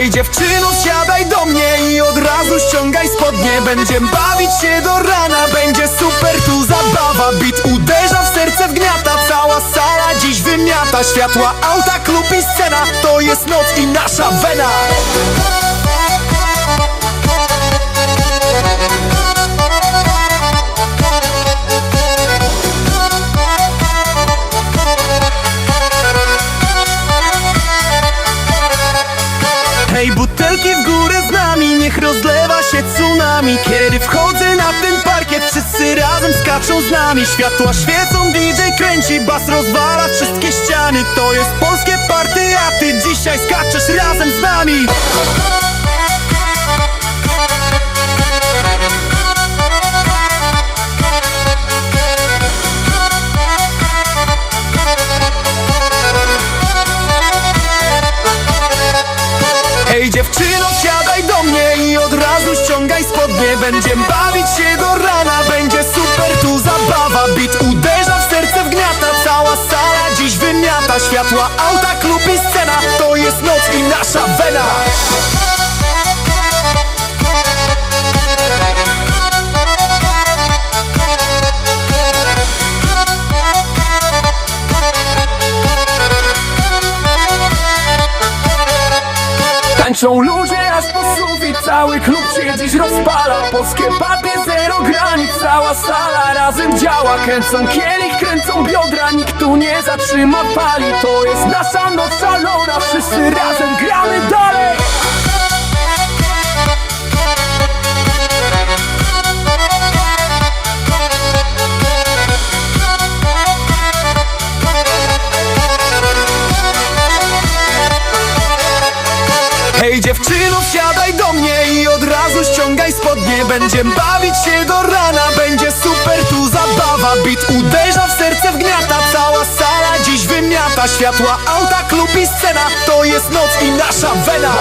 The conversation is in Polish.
Hej dziewczyno, siadaj do mnie i od razu ściągaj spodnie. Będziemy bawić się do rana, będzie super tu zabawa. Beat uderza w serce, wgniata, cała sala dziś wymiata. Światła, auta, klub i scena, to jest noc i nasza wena Hej, butelki w górę z nami, niech rozlewa się tsunami. Kiedy wchodzę na ten parkiet, wszyscy razem skaczą z nami. Światła świecą, DJ kręci, bas rozwala wszystkie ściany. To jest polskie party, a ty dzisiaj skaczesz razem z nami dziewczyno, siadaj do mnie i od razu ściągaj spodnie. Będziemy bawić się do rana, będzie super tu zabawa. Beat uderza w serce, wgniata, cała sala dziś wymiata. Światła, auta, klub i scena, to jest noc i nasza wena Tańczą ludzie aż po sufit Cały klub się dziś rozpala. Polskie partie zero granic Cała sala razem działa. Kręcą kielich, kręcą biodra Nikt tu nie zatrzyma pali To jest nasza noc szalona Wszyscy razem dziewczyno, siadaj do mnie i od razu ściągaj spodnie. Będziemy bawić się do rana, będzie super tu zabawa. Beat uderza w serce, wgniata, cała sala dziś wymiata. Światła, auta, klub i scena, to jest noc i nasza wena